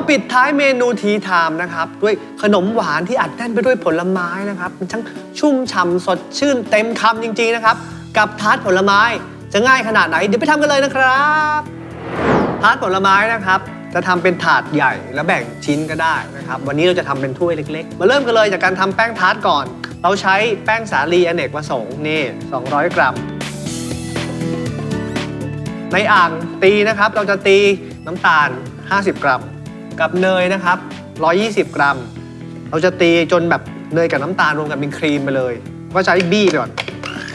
มาปิดท้ายเมนูทีไทม์นะครับ ด้วยขนมหวานที่อัดแน่นไปด้วยผลไม้นะครับมันทั้งชุ่มฉ่ำสดชื่นเต็มคำจริงๆนะครับ กับทาร์ตผลไม้จะง่ายขนาดไหน เดี๋ยวไปทำกันเลยนะครับทาร์ตผลไม้นะครับ จะทำเป็นถาดใหญ่แล้วแบ่งชิ้นก็ได้นะครับ วันนี้เราจะทำเป็นถ้วยเล็ก ๆ มาเริ่มกันเลยจากการทำแป้งทาร์ตก่อน เราใช้แป้งสาลีอเนกประสงค์นี่ 200 กรัม ในอ่างตีนะครับเราจะตีน้ำตาล 50 กรัม กับเนยนะครับ 120 กรัม เราจะตีจนแบบเนยกับน้ำตาลรวมกันเป็นครีมไปเลย ก็ใช้บี้ก่อน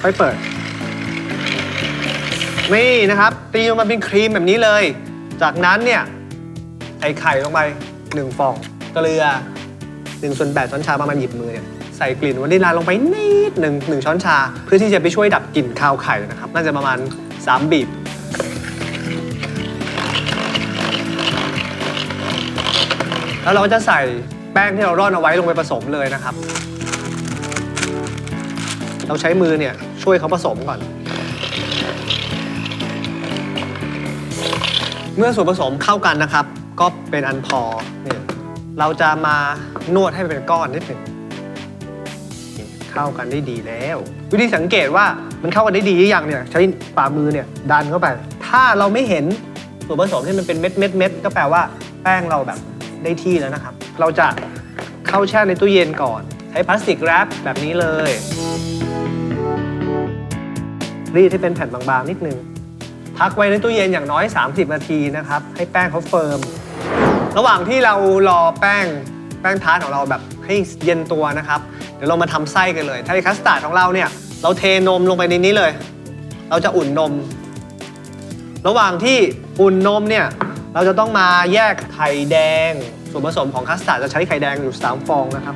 ค่อยเปิด นี่นะครับ ตีจนมันเป็นครีมแบบนี้เลย จากนั้นเนี่ยใส่ไข่ลงไป1ฟอง เกลือ1ส่วน8ช้อนชาประมาณหยิบมือเนี่ยใส่กลิ่นวานิลลาลงไปนิดหนึ่งหนึ่งช้อนชา เพื่อที่จะไปช่วยดับกลิ่นคาวไข่นะครับ น่าจะประมาณ 3 บีบ แล้วเราก็จะใส่แป้งที่เราร่อนเอาไว้ลงไปผสมเลยนะครับ เราใช้มือเนี่ยช่วยเขาผสมก่อน เมื่อส่วนผสมเข้ากันนะครับ ก็เป็นอันพอเนี่ยเราจะมานวดให้เป็นก้อนนิดหนึ่งเข้ากันได้ดีแล้ว วิธีสังเกตว่ามันเข้ากันได้ดีหรือยังเนี่ยใช้ฝ่ามือเนี่ยดันเข้าไป ถ้าเราไม่เห็นส่วนผสมที่มันเป็นเม็ดเม็ดเม็ดก็แปลว่าแป้งเราแบบ ได้ที่แล้วนะครับ เราจะเข้าแช่ในตู้เย็นก่อน ใช้พลาสติกแรปแบบนี้เลย รีดให้เป็นแผ่นบางๆนิดนึง พักไว้ในตู้เย็นอย่างน้อย 30 นาทีนะครับ ให้แป้งเขาเฟิร์ม ระหว่างที่เรารอแป้งแป้งทาร์ตของเราแบบให้เย็นตัวนะครับ เดี๋ยวเรามาทำไส้กันเลยไทยคัสตาร์ดของเราเนี่ย เราเทนมลงไปในนี้เลย เราจะอุ่นนม ระหว่างที่อุ่นนมเนี่ย เราจะต้องมาแยกไข่แดง ส่วนผสมของคัสตาร์ดจะใช้ไข่แดงอยู่ 3 ฟองนะครับ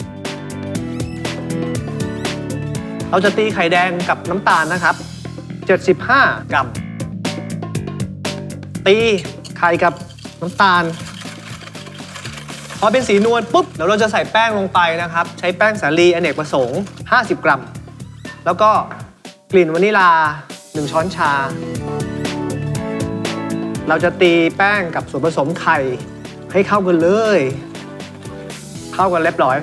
เราจะตีไข่แดงกับน้ำตาลนะครับ 75 กรัม ตีไข่กับน้ำตาล พอเป็นสีนวลปุ๊บเดี๋ยวเราจะใส่แป้งลงไปนะครับ ใช้แป้งสาลีอเนกประสงค์ 50 กรัม แล้วก็กลิ่นวานิลา 1 ช้อนชา เราจะตีแป้งกับส่วนผสมไข่ให้เข้ากันเลย เข้ากันเรียบร้อย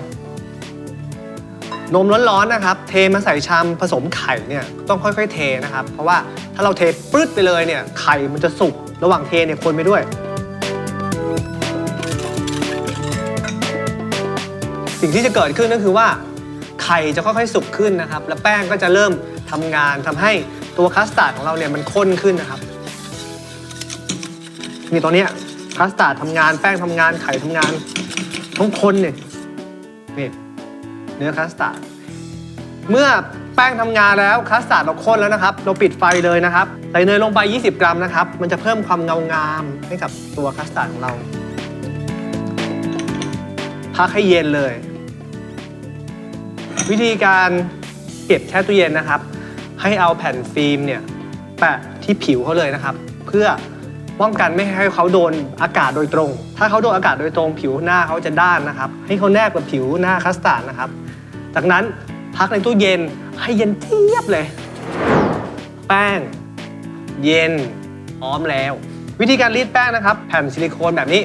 นมร้อนๆนะครับ เทมาใส่ชามผสมไข่เนี่ยต้องค่อยๆเทนะครับ เพราะว่าถ้าเราเทปรืดไปเลยเนี่ยไข่มันจะสุกระหว่างเทเนี่ยคนไปด้วย สิ่งที่จะเกิดขึ้นก็คือว่าไข่จะค่อยๆสุกขึ้นนะครับ แล้วแป้งก็จะเริ่มทำงานทำให้ตัวคัสตาร์ดของเราเนี่ยมันข้นขึ้นนะครับ นี่ตอนเนี้ยคัสตาร์ดทำงานแป้งทำงานไข่ทำงานต้งคนเนี่ยนี่เนื้อคัสตาร์ดเมื่อแป้งทำงานแล้วคัสตาร์ดเราข้นแล้วนะครับ เราปิดไฟเลยนะครับใส่เนยลงไป 20 กรัมนะครับ มันจะเพิ่มความเงางามให้กับตัวคัสตาร์ดของเรา พักให้เย็นเลย วิธีการเก็บแช่ตู้เย็นนะครับ ให้เอาแผ่นฟิล์มเนี่ยแปะที่ผิวเขาเลยนะครับ เพื่อ ป้องกันไม่ให้เขาโดนอากาศโดยตรง ถ้าเขาโดนอากาศโดยตรงผิวหน้าเขาจะด้านนะครับ ให้เขาแนบกับผิวหน้าคัสตาร์ดนะครับ จากนั้นพักในตู้เย็นให้เย็นเทียบเลย แป้ง เย็นพร้อมแล้ว วิธีการรีดแป้งนะครับ แผ่นซิลิโคนแบบนี้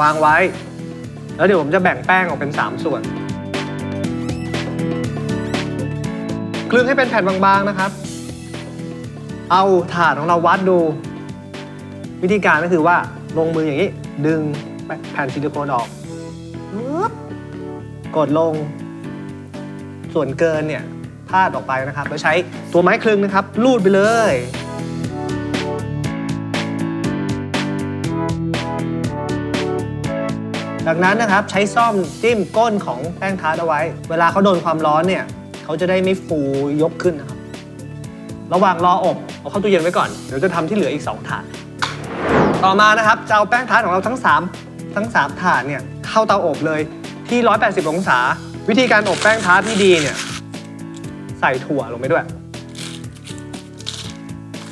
วางไว้ แล้วเดี๋ยวผมจะแบ่งแป้งออกเป็น 3 ส่วนคลึงให้เป็นแผ่นบางๆนะครับ เอาถาดของเราวัดดู วิธีการก็คือว่าลงมืออย่างนี้ ดึงแผ่นซิลิโคนออกปึ๊บกดลง ส่วนเกินเนี่ยพาดออกไปนะครับแล้วใช้ตัวไม้คลึงนะครับ ลูดไปเลย จากนั้นนะครับใช้ซ่อมจิ้มก้นของแป้งทาร์ตเอาไว้ เวลาเขาโดนความร้อนเนี่ยเขาจะได้ไม่ฟูยกขึ้นนะครับ ระหว่างรออบเอาเข้าตู้เย็นไว้ก่อน เดี๋ยวจะทำที่เหลืออีก 2 ถาด ต่อมานะครับจะเอาแป้งทาร์ตของเราทั้ง 3 ทั้ง 3 ถาดเนี่ยเข้าเตาอบเลยที่ 180 องศา วิธีการอบแป้งทาร์ตที่ดีเนี่ยใส่ถั่วลงไปด้วย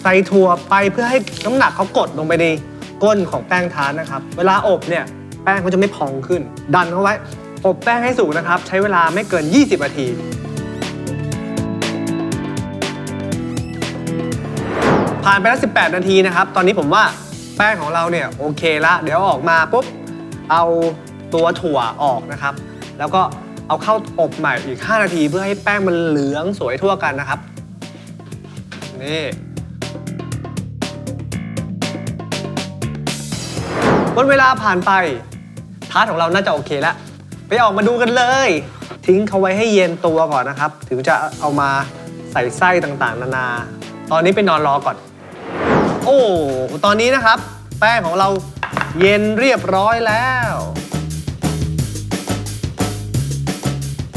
ใส่ถั่วไปเพื่อให้น้ำหนักเขากดลงไปในก้นของแป้งทาร์ตนะครับ เวลาอบเนี่ยแป้งเขาจะไม่พองขึ้น ดันเขาไว้ อบแป้งให้สุกนะครับ ใช้เวลาไม่เกิน 20 นาที ผ่านไปแล้ว 18 นาทีนะครับ ตอนนี้ผมว่า ป้งของเราเนี่ยโอเคละเดี๋ยวอออกมาปุ๊บเอาตัวถั่วออกนะครับ แล้วก็เอาเข้าอบใหม่อีก 5 นาทีเพื่อให้แป้งมันเหลืองสวยทั่วกันนะครับนี่วันเวลาผ่านไปทาร์ตของเราน่าจะโอเคแล้ว ไปออกมาดูกันเลย ทิ้งเขาไว้ให้เย็นตัวก่อนนะครับ ถึงจะเอามาใส่ไส้ต่างๆ นานา ตอนนี้ไปนอนรอก่อน โอ้ ตอนนี้นะครับ แป้งของเราเย็นเรียบร้อยแล้ว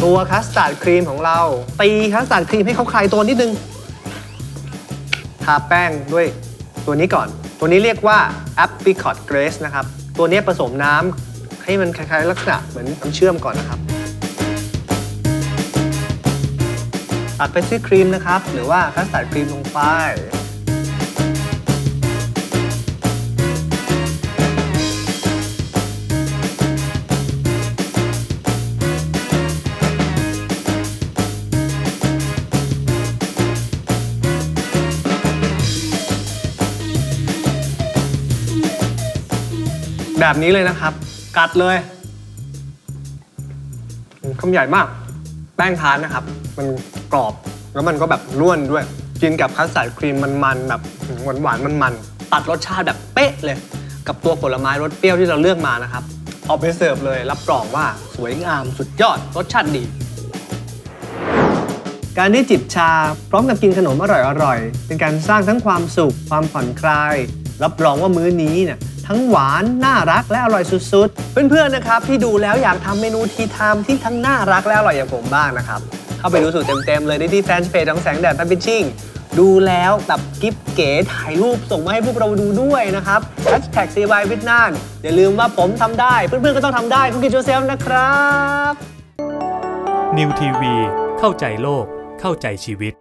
ตัวคัสตาร์ดครีมของเรา ตีคัสตาร์ดครีมให้เขาคลายตัวนิดนึง ทาแป้งด้วยตัวนี้ก่อน ตัวนี้เรียกว่า apricot glaze นะครับ ตัวนี้ผสมน้ำให้มันคล้ายๆลักษณะเหมือนน้ำเชื่อมก่อนนะครับตัดไปที่ครีมนะครับ หรือว่าคัสตาร์ดครีมลงไป แบบนี้เลยนะครับ กัดเลยคำใหญ่มาก แป้งทานนะครับ มันกรอบแล้วมันก็แบบร่วนด้วย กินกับคัสตาร์ดครีมมันๆแบบหวานหวานๆมันๆตัดรสชาติแบบเป๊ะเลย กับตัวผลไม้รสเปรี้ยวที่เราเลือกมานะครับเอาไปเสิร์ฟเลย รับรองว่าสวยงามสุดยอดรสชาติดี การได้จิบชา พร้อมกับกินขนมอร่อยๆเป็นการสร้างทั้งความสุขความผ่อนคลาย รับรองว่ามื้อนี้เนี่ย ทั้งหวานน่ารักและอร่อยสุดๆ เพื่อนๆนะครับที่ดูแล้วอยากทำเมนูทีทามที่ทั้งน่ารักและอร่อยอย่างผมบ้างนะครับ เข้าไปดูสูตรเต็มๆเลยได้ที่แฟนเพจของแสงแดดพันพิชชิ่งดูแล้วแบบกิฟเก๋ถ่ายรูปส่งมาให้พวกเราดูด้วยนะครับ hashtag CY วิทนานอย่าลืมว่าผมทำได้ เพื่อนๆก็ต้องทำได้คุณกิจโจเซฟนะครับ นิวทีวีเข้าใจโลกเข้าใจชีวิต